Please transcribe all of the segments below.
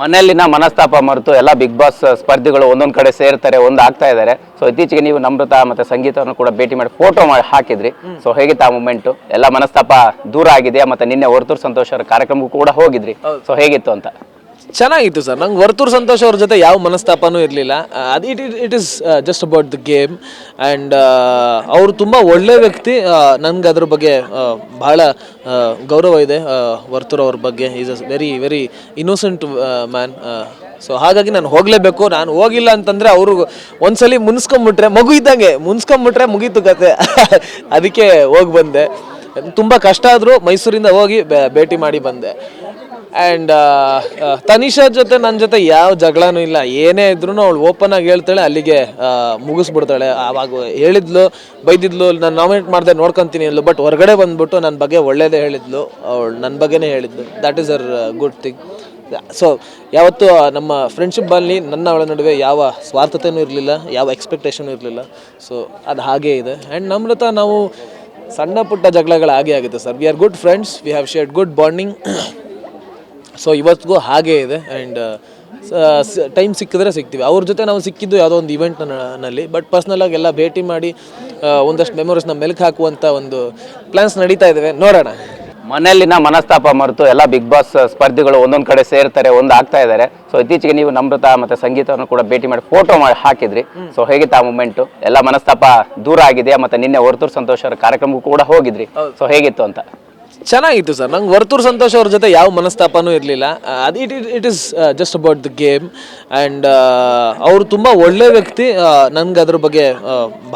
ಮನೆಯಲ್ಲಿನ ಮನಸ್ತಾಪ ಮರೆತು ಎಲ್ಲ ಬಿಗ್ ಬಾಸ್ ಸ್ಪರ್ಧಿಗಳು ಒಂದೊಂದು ಕಡೆ ಸೇರ್ತಾರೆ ಒಂದು ಆಗ್ತಾ ಇದ್ದಾರೆ ಸೊ ಇತ್ತೀಚೆಗೆ ನೀವು ನಮ್ರತ ಮತ್ತೆ ಸಂಗೀತವನ್ನು ಕೂಡ ಭೇಟಿ ಮಾಡಿ ಫೋಟೋ ಮಾಡಿ ಹಾಕಿದ್ರಿ. ಸೊ ಹೇಗಿತ್ತು ಆ ಮೂಮೆಂಟು ಎಲ್ಲ ಮನಸ್ತಾಪ ದೂರ ಆಗಿದೆಯಾ ಮತ್ತೆ ನಿನ್ನೆ ಹೊರತು ಸಂತೋಷ ಅವರ ಕಾರ್ಯಕ್ರಮಕ್ಕೂ ಕೂಡ ಹೋಗಿದ್ರಿ. ಸೊ ಹೇಗಿತ್ತು ಅಂತ? ಚೆನ್ನಾಗಿತ್ತು ಸರ್. ನಂಗೆ ವರ್ತೂರ್ ಸಂತೋಷ್ ಅವ್ರ ಜೊತೆ ಯಾವ ಮನಸ್ತಾಪನೂ ಇರಲಿಲ್ಲ. ಅದು it it it is just about the game and ಅವರು ತುಂಬ ಒಳ್ಳೆ ವ್ಯಕ್ತಿ. ನನಗೆ ಅದ್ರ ಬಗ್ಗೆ ಭಾಳ ಗೌರವ ಇದೆ ವರ್ತೂರ್ ಅವ್ರ ಬಗ್ಗೆ. Is a very very innocent man so ಹಾಗಾಗಿ ನಾನು ಹೋಗಲೇಬೇಕು. ನಾನು ಹೋಗಿಲ್ಲ ಅಂತಂದರೆ ಅವರು ಒಂದ್ಸಲಿ ಮುನ್ಸ್ಕೊಂಬಿಟ್ರೆ ಮಗು ಇದ್ದಂಗೆ. ಮುನ್ಸ್ಕೊಂಬಿಟ್ರೆ ಮುಗೀತು ಕತೆ. ಅದಕ್ಕೆ ಹೋಗಿ ಬಂದೆ. ತುಂಬ ಕಷ್ಟ ಆದರೂ ಮೈಸೂರಿಂದ ಹೋಗಿ ಭೇಟಿ ಮಾಡಿ ಬಂದೆ. ಆ್ಯಂಡ್ ತನಿಷಾ ಜೊತೆ ನನ್ನ ಜೊತೆ ಯಾವ ಜಗಳನೂ ಇಲ್ಲ. ಏನೇ ಇದ್ರೂ ಅವಳು ಓಪನ್ ಆಗಿ ಹೇಳ್ತಾಳೆ ಅಲ್ಲಿಗೆ ಆ, ಮುಗಿಸ್ಬಿಡ್ತಾಳೆ. ಆವಾಗ ಹೇಳಿದ್ಲು ಬೈದಿದ್ಲು ನಾನು ನಾಮಿನೇಟ್ ಮಾಡಿದೆ ನೋಡ್ಕೊಂತೀನಿ ಅಂದ್ಲು ಬಟ್ ಹೊರಗಡೆ ಬಂದ್ಬಿಟ್ಟು ನನ್ನ ಬಗ್ಗೆ ಒಳ್ಳೇದೇ ಹೇಳಿದ್ಲು. ಅವಳು ನನ್ನ ಬಗ್ಗೆನೇ ಹೇಳಿದ್ಲು. That is a good thing so ಯಾವತ್ತೂ ನಮ್ಮ ಫ್ರೆಂಡ್ಶಿಪ್ ಫ್ರೆಂಡ್ಶಿಪ್ಪಲ್ಲಿ ನನ್ನ ಅವಳ ನಡುವೆ ಯಾವ ಸ್ವಾರ್ಥತೆಯೂ ಇರಲಿಲ್ಲ ಯಾವ ಎಕ್ಸ್ಪೆಕ್ಟೇಷನ್ ಇರಲಿಲ್ಲ. ಸೊ ಅದು ಹಾಗೇ ಇದೆ. ಆ್ಯಂಡ್ ನಮ್ರತ ನಾವು ಸಣ್ಣ ಪುಟ್ಟ ಜಗಳಗಳು ಹಾಗೆ ಆಗುತ್ತೆ sir. We are good friends we have shared good bonding so ಇವತ್ತಿಗೂ ಹಾಗೇ ಇದೆ ಆ್ಯಂಡ್ ಟೈಮ್ ಸಿಕ್ಕಿದ್ರೆ ಸಿಗ್ತೀವಿ. ಅವ್ರ ಜೊತೆ ನಾವು ಸಿಕ್ಕಿದ್ದು ಯಾವುದೋ ಒಂದು ಇವೆಂಟ್ನಲ್ಲಿ. ಬಟ್ ಪರ್ಸ್ನಲಾಗಿ ಎಲ್ಲ ಭೇಟಿ ಮಾಡಿ ಆ, ಒಂದಷ್ಟು ಮೆಮೊರೀಸ್ನ ಮೆಲ್ಕ್ ಹಾಕುವಂಥ ಒಂದು ಪ್ಲಾನ್ಸ್ ನಡೀತಾ ಇದ್ದಾವೆ ನೋಡೋಣ. ಮನೆಯಲ್ಲಿನ ಮನಸ್ತಾಪ ಮರೆತು ಎಲ್ಲ ಬಿಗ್ ಬಾಸ್ ಸ್ಪರ್ಧಿಗಳು ಒಂದೊಂದು ಕಡೆ ಸೇರ್ತಾರೆ ಒಂದು ಆಗ್ತಾ ಇದ್ದಾರೆ ಸೊ ಇತ್ತೀಚೆಗೆ ನೀವು ನಮ್ರತ ಮತ್ತೆ ಸಂಗೀತವನ್ನು ಕೂಡ ಭೇಟಿ ಮಾಡಿ ಫೋಟೋ ಮಾಡಿ ಹಾಕಿದ್ರಿ. ಸೊ ಹೇಗಿತ್ತು ಆ ಮೂಮೆಂಟು ಎಲ್ಲ ಮನಸ್ತಾಪ ದೂರ ಆಗಿದೆಯಾ ಮತ್ತೆ ನಿನ್ನೆ ವರ್ತೂರ್ ಸಂತೋಷ ಅವರ ಕಾರ್ಯಕ್ರಮಕ್ಕೂ ಕೂಡ ಹೋಗಿದ್ರಿ. ಸೊ ಹೇಗಿತ್ತು ಅಂತ? ಚೆನ್ನಾಗಿತ್ತು ಸರ್. ನಂಗೆ ವರ್ತೂರ್ ಸಂತೋಷ್ ಅವ್ರ ಜೊತೆ ಯಾವ ಮನಸ್ತಾಪನೂ ಇರಲಿಲ್ಲ. ಅದು it it it is just about the game and ಅವರು ತುಂಬ ಒಳ್ಳೆ ವ್ಯಕ್ತಿ. ನನಗೆ ಅದ್ರ ಬಗ್ಗೆ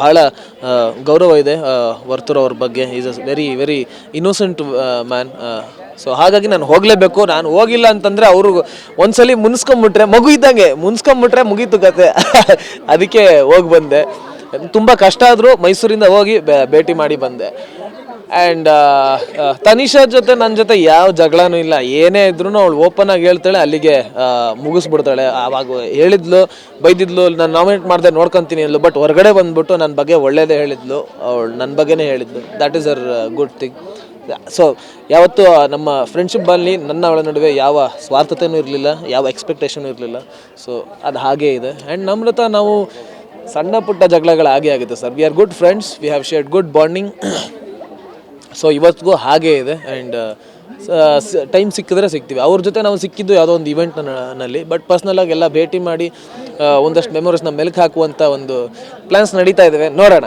ಭಾಳ ಗೌರವ ಇದೆ ವರ್ತೂರ್ ಅವ್ರ ಬಗ್ಗೆ. Is a very very innocent man so ಹಾಗಾಗಿ ನಾನು ಹೋಗಲೇಬೇಕು. ನಾನು ಹೋಗಿಲ್ಲ ಅಂತಂದರೆ ಅವರು ಒಂದ್ಸಲಿ ಮುನ್ಸ್ಕೊಂಬಿಟ್ರೆ ಮಗು ಇದ್ದಂಗೆ. ಮುನ್ಸ್ಕೊಂಬಿಟ್ರೆ ಮುಗೀತು ಕತೆ. ಅದಕ್ಕೆ ಹೋಗಿ ಬಂದೆ. ತುಂಬ ಕಷ್ಟ ಆದರೂ ಮೈಸೂರಿಂದ ಹೋಗಿ ಭೇಟಿ ಮಾಡಿ ಬಂದೆ. ಆ್ಯಂಡ್ ತನಿಷಾ ಜೊತೆ ನನ್ನ ಜೊತೆ ಯಾವ ಜಗಳನೂ ಇಲ್ಲ. ಏನೇ ಇದ್ರೂ ಅವಳು ಓಪನ್ ಆಗಿ ಹೇಳ್ತಾಳೆ, ಅಲ್ಲಿಗೆ ಮುಗಿಸ್ಬಿಡ್ತಾಳೆ. ಆವಾಗ ಹೇಳಿದ್ಲು, ಬೈದಿದ್ಲು, ನಾನು ನಾಮಿನೇಟ್ ಮಾಡಿದೆ ನೋಡ್ಕೊಂತೀನಿ ಅಂದ್ಲು ಬಟ್ ಹೊರಗಡೆ ಬಂದ್ಬಿಟ್ಟು ನನ್ನ ಬಗ್ಗೆ ಒಳ್ಳೇದೇ ಹೇಳಿದ್ಲು. ಅವಳು ನನ್ನ ಬಗ್ಗೆನೇ ಹೇಳಿದ್ಲು. That is a good thing so ಯಾವತ್ತೂ ನಮ್ಮ ಫ್ರೆಂಡ್ಶಿಪ್ಪಲ್ಲಿ ನನ್ನ ಅವಳ ನಡುವೆ ಯಾವ ಸ್ವಾರ್ಥತೆಯೂ ಇರಲಿಲ್ಲ, ಯಾವ ಎಕ್ಸ್ಪೆಕ್ಟೇಷನ್ ಇರಲಿಲ್ಲ. ಸೊ ಅದು ಹಾಗೇ ಇದೆ. ಆ್ಯಂಡ್ ನಮ್ರತ ನಾವು ಸಣ್ಣ ಪುಟ್ಟ ಜಗಳಗಳು ಹಾಗೆ ಆಗುತ್ತೆ sir. We are good friends we have shared good bonding so ಇವತ್ತಿಗೂ ಹಾಗೇ ಇದೆ ಆ್ಯಂಡ್ ಟೈಮ್ ಸಿಕ್ಕಿದ್ರೆ ಸಿಗ್ತೀವಿ. ಅವ್ರ ಜೊತೆ ನಾವು ಸಿಕ್ಕಿದ್ದು ಯಾವುದೋ ಒಂದು ಇವೆಂಟ್ನಲ್ಲಿ ಬಟ್ ಪರ್ಸ್ನಲಾಗಿ ಎಲ್ಲ ಭೇಟಿ ಮಾಡಿ ಆ, ಒಂದಷ್ಟು ಮೆಮೊರೀಸ್ನ ಮೆಲ್ಕ್ ಹಾಕುವಂಥ ಒಂದು ಪ್ಲ್ಯಾನ್ಸ್ ನಡೀತಾ ಇದ್ದಾವೆ ನೋಡೋಣ.